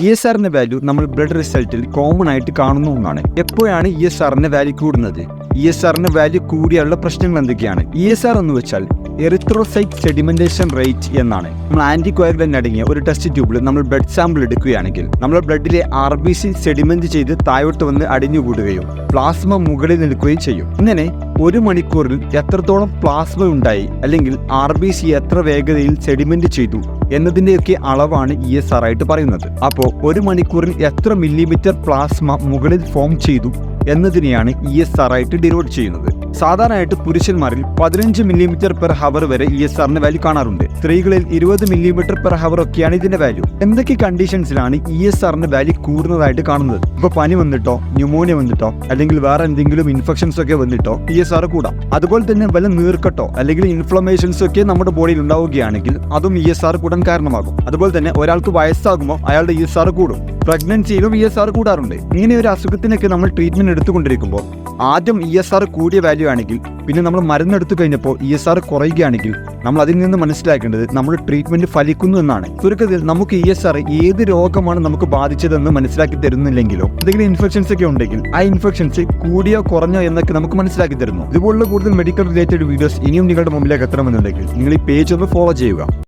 E S ആറിന്റെ value നമ്മൾ blood റിസൾട്ടിൽ കോമൺ ആയിട്ട് കാണുന്ന ഒന്നാണ്. എപ്പോഴാണ് ഇ എസ് ആറിന്റെ വാല്യൂ കൂടുന്നത്? ഇ എസ് ആറിന്റെ വാല്യൂ കൂടിയുള്ള പ്രശ്നങ്ങൾ എന്തൊക്കെയാണ്? ഇ എസ് ആർ എന്ന് വെച്ചാൽ എറിത്രോസൈറ്റ് സെഡിമെന്റേഷൻ റേറ്റ് എന്നാണ്. നമ്മൾ ആന്റി കോയഗുലന്റ് അടങ്ങിയ ഒരു ടെസ്റ്റ് ട്യൂബിൽ നമ്മൾ ബ്ലഡ് സാമ്പിൾ എടുക്കുകയാണെങ്കിൽ നമ്മൾ ബ്ലഡിലെ ആർ ബി സി സെഡിമെന്റ് ചെയ്ത് താഴോട്ട് വന്ന് അടിഞ്ഞുകൂടുകയും പ്ലാസ്മ മുകളിൽ നിൽക്കുകയും ചെയ്യും. ഇങ്ങനെ ഒരു മണിക്കൂറിൽ എത്രത്തോളം പ്ലാസ്മ ഉണ്ടായി അല്ലെങ്കിൽ ആർ ബി സി എത്ര വേഗതയിൽ സെഡിമെന്റ് ചെയ്തു എന്നതിന്റെയൊക്കെ അളവാണ് ഇ എസ് ആർ ആയിട്ട് പറയുന്നത്. അപ്പോൾ ഒരു മണിക്കൂറിൽ എത്ര മില്ലിമീറ്റർ പ്ലാസ്മ മുകളിൽ ഫോം ചെയ്തു? എന്നതിനെയാണ് ഇ എസ് ആർ ആയിട്ട് ഡിനോട്ട് ചെയ്യുന്നത്. സാധാരണയായിട്ട് പുരുഷന്മാരിൽ പതിനഞ്ച് മില്ലിമീറ്റർ പെർ ഹവർ വരെ ഇ എസ് ആറിന്റെ വാല്യൂ കാണാറുണ്ട്. സ്ത്രീകളിൽ ഇരുപത് മില്ലിമീറ്റർ പെർ ഹവർ ഒക്കെയാണ് ഇതിന്റെ വാല്യൂ എന്തൊക്കെ കണ്ടീഷൻസിലാണ് ഇ എസ് ആറിന്റെ വാല്യൂ കൂടുന്നതായിട്ട് കാണുന്നത്? ഇപ്പൊ പനി വന്നിട്ടോ ന്യൂമോണിയ വന്നിട്ടോ അല്ലെങ്കിൽ വേറെ എന്തെങ്കിലും ഇൻഫെക്ഷൻസ് ഒക്കെ വന്നിട്ടോ ഇ എസ് ആർ കൂടാം. അതുപോലെ തന്നെ വല്ല നീർക്കട്ടോ അല്ലെങ്കിൽ ഇൻഫ്ലമേഷൻസ് ഒക്കെ നമ്മുടെ ബോഡിയിൽ ഉണ്ടാവുകയാണെങ്കിൽ അതും ഇ എസ് ആർ കൂടാൻ കാരണമാകും. അതുപോലെ തന്നെ ഒരാൾക്ക് വയസ്സാകുമ്പോൾ അയാളുടെ ഇ എസ് ആർ കൂടും. പ്രഗ്നൻസിയിലും ഇ എസ് ആർ കൂടാറുണ്ട്. ഇങ്ങനെ ഒരു അസുഖത്തിനൊക്കെ നമ്മൾ ട്രീറ്റ്മെന്റ് എടുത്തുകൊണ്ടിരിക്കുമ്പോൾ ആദ്യം ഇ എസ് ആർ കൂടിയ വാല്യൂ ആണെങ്കിൽ പിന്നെ നമ്മൾ മരുന്നെടുത്തു കഴിഞ്ഞപ്പോൾ ഇ എസ് ആർ കുറയുകയാണെങ്കിൽ നമ്മൾ അതിൽ നിന്ന് മനസ്സിലാക്കേണ്ടത് നമ്മൾ ട്രീറ്റ്മെന്റ് ഫലിക്കുന്നു എന്നാണ്. ചുരുക്കത്തിൽ നമുക്ക് ഇ എസ് ആർ ഏത് രോഗമാണ് നമുക്ക് ബാധിച്ചതെന്ന് മനസ്സിലാക്കി തരുന്നില്ലെങ്കിലോ എന്തെങ്കിലും ഇൻഫെക്ഷൻസ് ഒക്കെ ഉണ്ടെങ്കിൽ ആ ഇൻഫെക്ഷൻസ് കൂടിയോ കുറഞ്ഞോ എന്നൊക്കെ നമുക്ക് മനസ്സിലാക്കി തരുന്നു. ഇതുപോലുള്ള കൂടുതൽ മെഡിക്കൽ റിലേറ്റഡ് വീഡിയോസ് ഇനിയും നിങ്ങളുടെ മുമ്പിലേക്ക് എത്തണമെന്നുണ്ടെങ്കിൽ നിങ്ങൾ ഈ പേജ് ഒന്ന് ഫോളോ ചെയ്യുക.